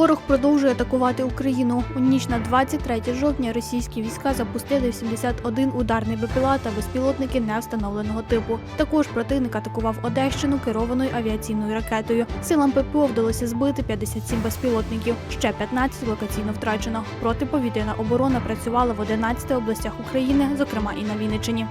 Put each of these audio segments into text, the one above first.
Ворог продовжує атакувати Україну. У ніч на 23 жовтня російські війська запустили 71 ударний БПЛА та безпілотники невстановленого типу. Також противник атакував Одещину керованою авіаційною ракетою. Силам ППО вдалося збити 57 безпілотників. Ще 15 локаційно втрачено. Протиповітряна оборона працювала в 11 областях України, зокрема і на Вінниччині.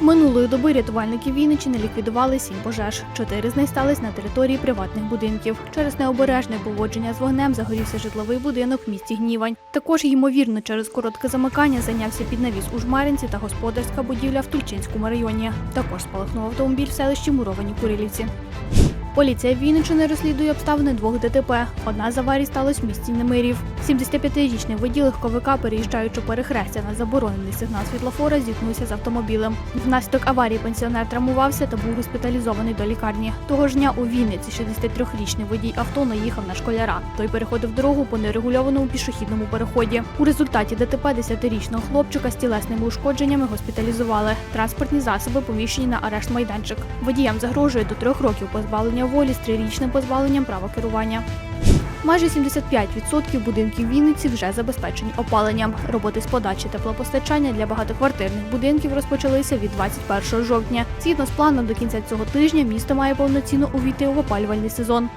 Минулої доби рятувальники Вінниччини ліквідували сім пожеж. Чотири з них стались на території приватних будинків. Через необережне поводження з вогнем загорівся житловий будинок в місті Гнівань. Також, ймовірно, через коротке замикання зайнявся піднавіс у Жмаринці та господарська будівля в Тульчинському районі. Також спалахнув автомобіль в селищі Муровані Курилівці. Поліція Вінниччини розслідує обставини двох ДТП. Одна з аварій сталася в місті Немирів. 75-річний водій легковика, переїжджаючи перехрестя на заборонений сигнал світлофора, зіткнувся з автомобілем. Внаслідок аварії пенсіонер травмувався та був госпіталізований до лікарні. Того ж дня у Вінниці 63-річний водій авто наїхав на школяра. Той переходив дорогу по нерегульованому пішохідному переході. У результаті ДТП 10-річного хлопчика з тілесними ушкодженнями госпіталізували. Транспортні засоби поміщені на арешт майданчик. Водіям загрожує до трьох років позбавлення волі з трирічним позбавленням права керування. Майже 75% будинків Вінниці вже забезпечені опаленням. Роботи з подачі теплопостачання для багатоквартирних будинків розпочалися від 21 жовтня. Згідно з планом, до кінця цього тижня місто має повноцінно увійти в опалювальний сезон.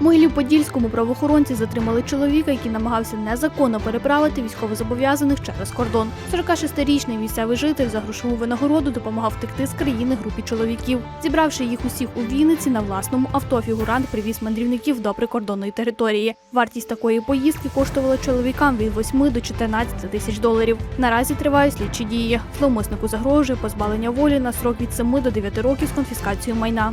Могилів-Подільському правоохоронці затримали чоловіка, який намагався незаконно переправити військовозобов'язаних через кордон. 46-річний місцевий житель за грошову винагороду допомагав втекти з країни групі чоловіків. Зібравши їх усіх у Вінниці на власному авто, фігурант привіз мандрівників до прикордонної території. Вартість такої поїздки коштувала чоловікам від 8 до 14 тисяч доларів. Наразі тривають слідчі дії. Зловмиснику загрожує позбавлення волі на срок від 7 до 9 років з конфіскацією майна.